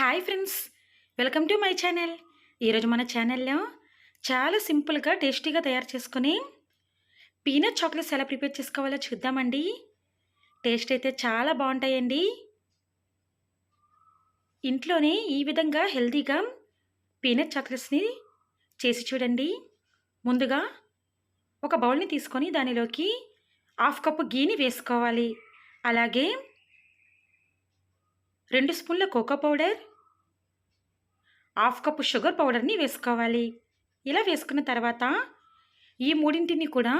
Hi friends welcome to my channel. ఈరోజు మన ఛానల్లో చాలా సింపుల్గా టేస్టీగా తయారు చేసుకుని పీనట్ చాక్లెట్స్ ఎలా ప్రిపేర్ చేసుకోవాలో చూద్దామండి. టేస్ట్ అయితే చాలా బాగుంటాయండి. ఇంట్లోనే ఈ విధంగా హెల్తీగా పీనట్ చాక్లెట్స్ని చేసి చూడండి. ముందుగా ఒక బౌల్ని తీసుకొని దానిలోకి హాఫ్ కప్పు గీని వేసుకోవాలి. అలాగే రెండు స్పూన్ల cocoa powder half cup sugar పౌడర్ని వేసుకోవాలి. ఇలా వేసుకున్న తర్వాత ఈ మూడింటిని కూడా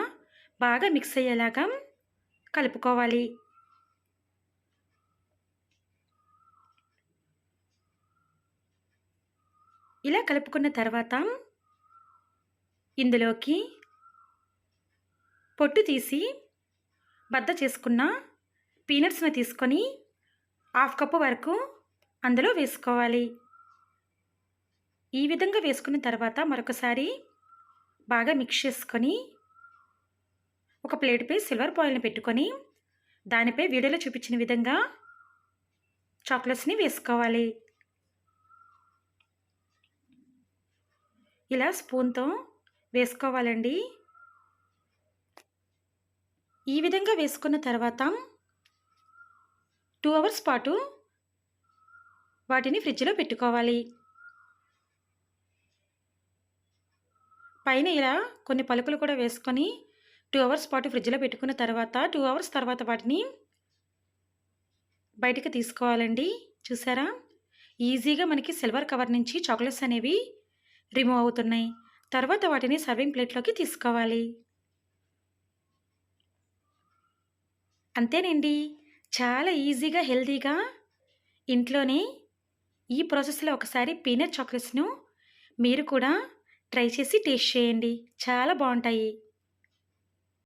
బాగా మిక్స్ అయ్యేలాగా కలుపుకోవాలి. ఇలా కలుపుకున్న తర్వాత ఇందులోకి పొట్టు తీసి బద్ద చేసుకున్న పీనట్స్ని తీసుకొని హాఫ్ కప్పు వరకు అందులో వేసుకోవాలి. ఈ విధంగా వేసుకున్న తర్వాత మరొకసారి బాగా మిక్స్ చేసుకొని ఒక ప్లేట్పై సిల్వర్ పాయిల్ని పెట్టుకొని దానిపై వీడియోలో చూపించిన విధంగా చాక్లెట్స్ని వేసుకోవాలి. ఇలా స్పూన్తో వేసుకోవాలండి. ఈ విధంగా వేసుకున్న తర్వాత టూ అవర్స్ పాటు వాటిని ఫ్రిడ్జ్లో పెట్టుకోవాలి. పైన ఇలా కొన్ని పలుకులు కూడా వేసుకొని టూ అవర్స్ పాటు ఫ్రిడ్జ్లో పెట్టుకున్న తర్వాత టూ అవర్స్ తర్వాత వాటిని బయటకు తీసుకోవాలండి. చూసారా? ఈజీగా మనకి సిల్వర్ కవర్ నుంచి చాక్లెట్స్ అనేవి రిమూవ్ అవుతున్నాయి. తర్వాత వాటిని సర్వింగ్ ప్లేట్లోకి తీసుకోవాలి. అంతేనండి. చాలా ఈజీగా హెల్తీగా ఇంట్లోనే ఈ ప్రాసెస్లో ఒకసారి పీనట్ చాక్లెట్స్ను మీరు కూడా ట్రై చేసి టేస్ట్ చేయండి. చాలా బాగుంటాయి.